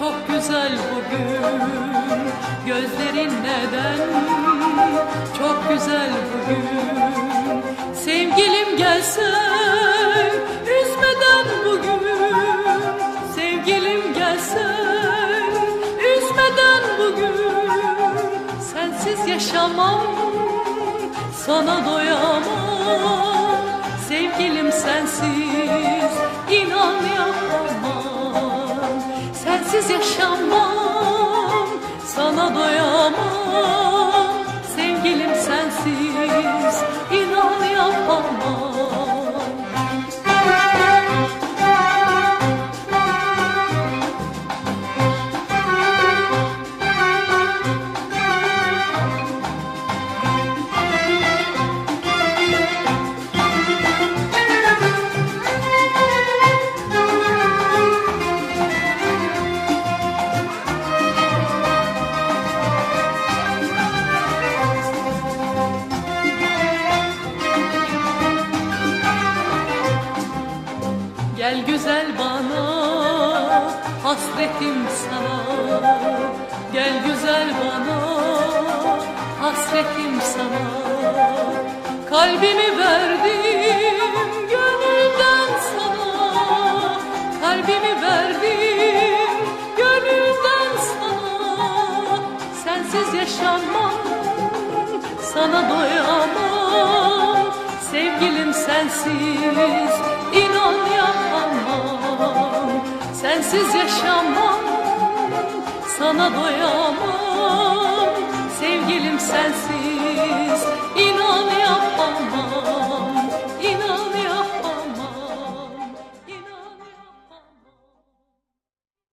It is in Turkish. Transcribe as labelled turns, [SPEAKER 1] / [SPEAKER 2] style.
[SPEAKER 1] çok güzel bugün. Gözlerin neden çok güzel bugün? Sevgilim gelsen üzmeden bugün. Sevgilim gelsen üzmeden bugün. Sensiz yaşamam sana doyamam. Sevgilim sensiz inan yapamam Sensiz yaşamam sana doyamam Gel güzel bana hasretim sana. Gel güzel bana hasretim sana. Kalbimi verdim gönülden sana. Kalbimi verdim gönülden sana. Sensiz yaşamam sana doyamam. Sevgilim sensiz Sensiz yaşamam sana doyamam